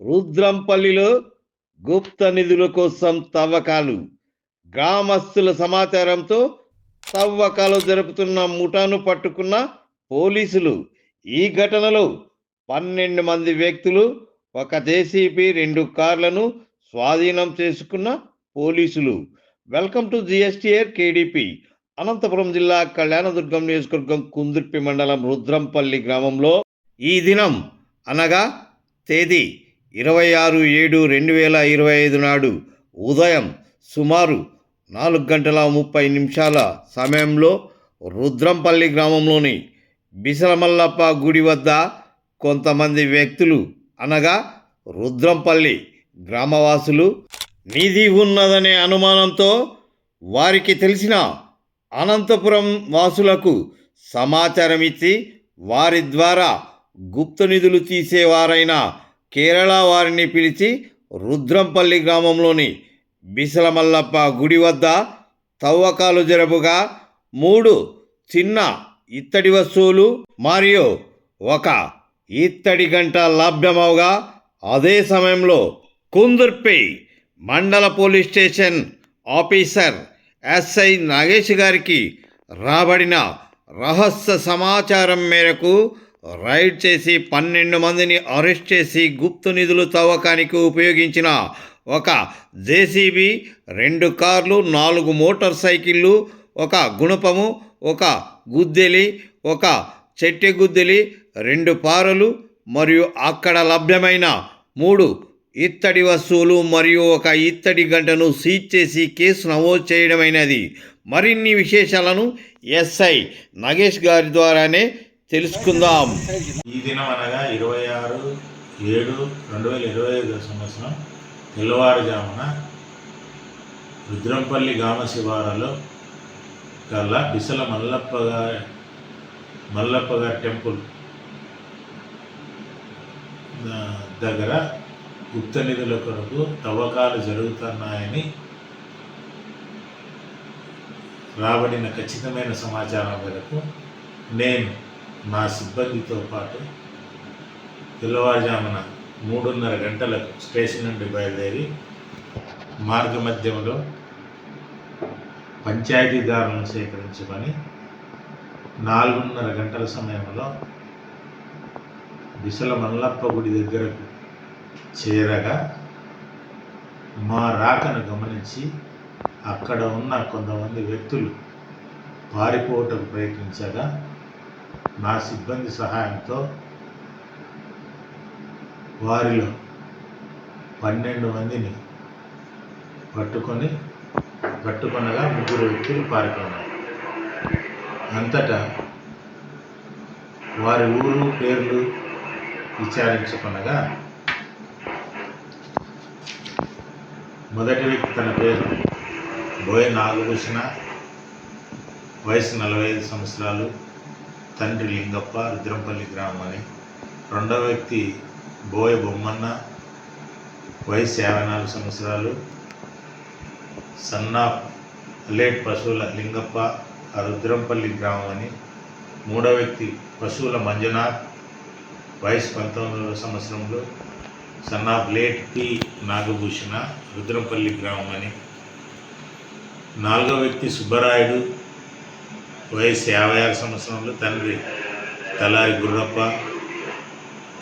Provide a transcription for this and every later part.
రుద్రంపల్లిలో గుప్త నిధుల కోసం తవ్వకాలు గ్రామస్తుల సమాచారంతో తవ్వకాలు జరుపుతున్న ముఠాను పట్టుకున్న పోలీసులు. ఈ ఘటనలో పన్నెండు మంది వ్యక్తులు ఒక జేసీబీ రెండు కార్లను స్వాధీనం చేసుకున్న పోలీసులు. Welcome to GSTR KDP. Anantapuram జిల్లా కళ్యాణదుర్గం నియోజకవర్గం కుందుర్పి మండలం రుద్రంపల్లి గ్రామంలో ఈ దినం అనగా తేదీ ఇరవై ఆరు ఏడు రెండు వేల ఇరవై ఐదు నాడు ఉదయం సుమారు నాలుగు గంటల ముప్పై నిమిషాల సమయంలో రుద్రంపల్లి గ్రామంలోని బిసలమల్లప్ప గుడి వద్ద కొంతమంది వ్యక్తులు అనగా రుద్రంపల్లి గ్రామవాసులు నిధి ఉన్నదనే అనుమానంతో వారికి తెలిసిన అనంతపురం వాసులకు సమాచారం ఇచ్చి వారి ద్వారా గుప్త నిధులు తీసేవారైన కేరళ వారిని పిలిచి రుద్రంపల్లి గ్రామంలోని బిసలమల్లప్ప గుడి వద్ద తవ్వకాలు జరపుగా మూడు చిన్న ఇత్తడి వస్తువులు మరియు ఒక ఇత్తడి గంట లభ్యమవగా అదే సమయంలో కుందుర్పై మండల police station officer SI Nagesh గారికి రాబడిన రహస్య సమాచారం మేరకు రైడ్ చేసి పన్నెండు మందిని అరెస్ట్ చేసి గుప్తు నిధులు తవ్వకానికి ఉపయోగించిన ఒక జేసీబీ రెండు కార్లు నాలుగు మోటార్ సైకిళ్ళు ఒక గుణపము ఒక గుద్దెలి ఒక చెట్టె గుద్దెలి రెండు పారలు మరియు అక్కడ లభ్యమైన మూడు ఇత్తడి వస్తువులు మరియు ఒక ఇత్తడి గంటను సీజ్ చేసి కేసు నమోదు చేయడమైనది. మరిన్ని విశేషాలను ఎస్ఐ నగేష్ గారి ద్వారానే తెలుసుకుందాం. ఈ దినం అనగా ఇరవై ఆరు ఏడు రెండు వేల ఇరవై ఐదు సంవత్సరం తెల్లవారుజామున రుద్రంపల్లి గ్రామ శివారలో గల బిసల మల్లప్ప మల్లప్ప గారి టెంపుల్ దగ్గర గుప్త నిధుల కొరకు తవ్వకాలు జరుగుతున్నాయని రాబడిన ఖచ్చితమైన సమాచారం మేరకు నేను నా సిబ్బందితో పాటు తెల్లవారుజామున మూడున్నర గంటలకు స్టేషన్ నుండి బయలుదేరి మార్గ మధ్యంలో పంచాయతీదారులను సేకరించుకొని నాలుగున్నర గంటల సమయంలో బిసల మల్లప్ప గుడి దగ్గరకు చేరగా మా రాకను గమనించి అక్కడ ఉన్న కొంతమంది వ్యక్తులు పారిపోవటకు ప్రయత్నించగా నా సిబ్బంది సహాయంతో వారిలో పన్నెండు మందిని పట్టుకొని పట్టుకొనగా ముగ్గురు వ్యక్తులు పారిపోయినారు. అంతటా వారి ఊరు పేర్లు విచారించుకొనగా మొదటి వ్యక్తి తన పేరు బోయ నాగభూషణ వయసు నలభై ఐదు సంవత్సరాలు. తండ్రి లింగప్ప రుద్రంపల్లి గ్రామం అని రెండవ వ్యక్తి బోయ బొమ్మన్న వయసు యాభై నాలుగు సంవత్సరాలు. సన్నా లేట్ పశువుల లింగప్ప రుద్రంపల్లి గ్రామం అని మూడవ వ్యక్తి పశువుల మంజునాథ్ వయసు పంతొమ్మిదవ సంవత్సరంలో. సన్నా లేట్ పి నాగభూషణ రుద్రంపల్లి గ్రామం అని నాలుగవ వ్యక్తి సుబ్బరాయుడు వయసు యాభై ఆరు సంవత్సరంలో తండ్రి తలారి గుర్రప్ప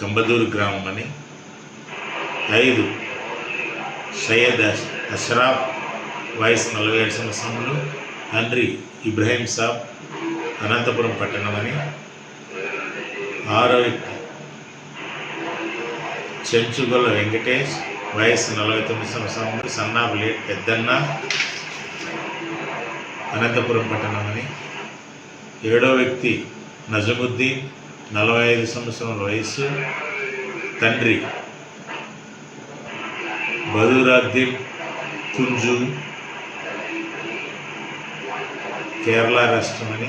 కంబదూరు గ్రామం అని. ఐదు సయ్యద్ అష్రాఫ్ వయసు నలభై ఏడు సంవత్సరంలో తండ్రి ఇబ్రహీం సాబ్ అనంతపురం పట్టణం అని. ఆరో వ్యక్తి చెంచుగొల్ల వెంకటేష్ వయసు నలభై తొమ్మిది సంవత్సరంలో సన్నాపు లేట్ పెద్దన్న అనంతపురం పట్టణం అని. ఏడో వ్యక్తి నజముద్దీన్ నలభై ఐదు సంవత్సరాల వయస్సు తండ్రి బదూరాద్దీన్ కుంజు కేరళ రాష్ట్రం అని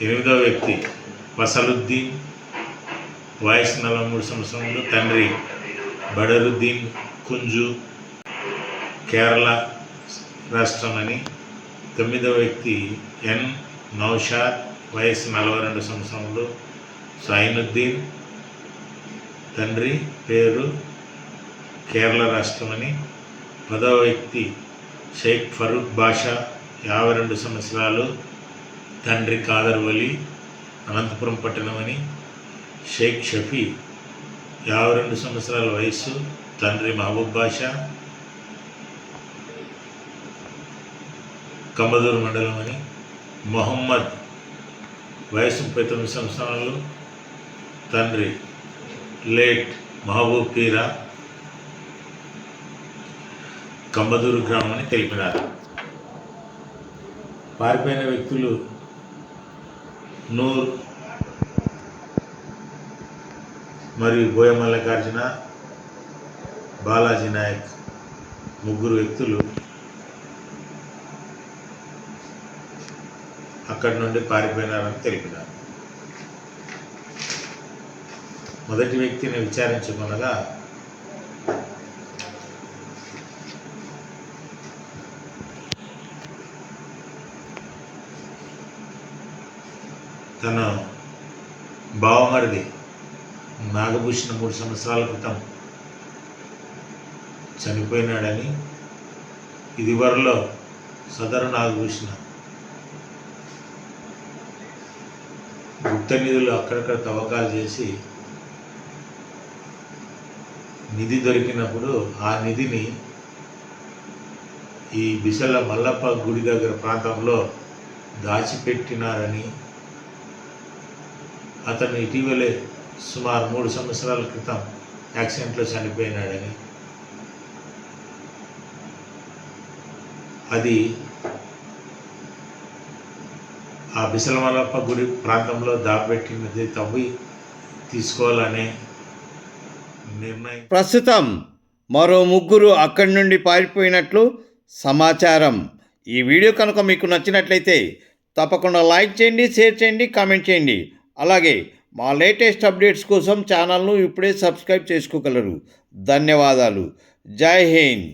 ఎనిమిదవ వ్యక్తి వసలుద్దీన్ వయసు నలభై మూడు సంవత్సరంలో తండ్రి బడరుద్దీన్ కుంజు కేరళ రాష్ట్రం అని తొమ్మిదవ వ్యక్తి ఎన్ నౌషాద్ వయసు నలభై రెండు సంవత్సరములు సైనుద్దీన్ తండ్రి పేరు కేరళ రాష్ట్రమని. పదవ వ్యక్తి షేక్ ఫరూక్ బాషా యాభై రెండు సంవత్సరాలు. తండ్రి కాదర్ వలి అనంతపురం పట్టణమని. షేక్ షఫీ యాభై రెండు సంవత్సరాల వయస్సు. తండ్రి మహబూబ్ బాషా కమ్మదూరు మండలం అని మొహమ్మద్ వయసు ముప్పై తొమ్మిది సంవత్సరాలు తండ్రి లేట్ మహబూబ్ పీరా కంబదూరు గ్రామం తెలిపినారు. పారిపోయిన వ్యక్తులు నూర్ మరియు బోయ మల్లికార్జున బాలాజీ నాయక్ ముగ్గురు వ్యక్తులు అక్కడి నుండి పారిపోయినారని తెలిపినారు. మొదటి వ్యక్తిని విచారించుకునగా తన బావమరిది నాగభూషణ మూడు సంవత్సరాల క్రితం చనిపోయినాడని ఇదివరలో సదరు నాగభూషణ గుప్త నిధులు అక్కడక్కడ తవ్వకాలు చేసి నిధి దొరికినప్పుడు ఆ నిధిని ఈ బిసల మల్లప్ప గుడి దగ్గర ప్రాంతంలో దాచిపెట్టినారని అతను ఇటీవలే సుమారు మూడు సంవత్సరాల క్రితం యాక్సిడెంట్లో చనిపోయినాడని. అది ఆ బిసలమలప్ప గుడి ప్రాంతంలో దాపెట్టినది తవ్వి తీసుకోవాలనే నిర్ణయం. ప్రస్తుతం మరో ముగ్గురు అక్కడి నుండి పారిపోయినట్లు సమాచారం. ఈ వీడియో కనుక మీకు నచ్చినట్లయితే తప్పకుండా లైక్ చేయండి షేర్ చేయండి కామెంట్ చేయండి. అలాగే మా లేటెస్ట్ అప్డేట్స్ కోసం ఛానల్ను ఇప్పుడే సబ్స్క్రైబ్ చేసుకోగలరు. ధన్యవాదాలు. జై హింద్.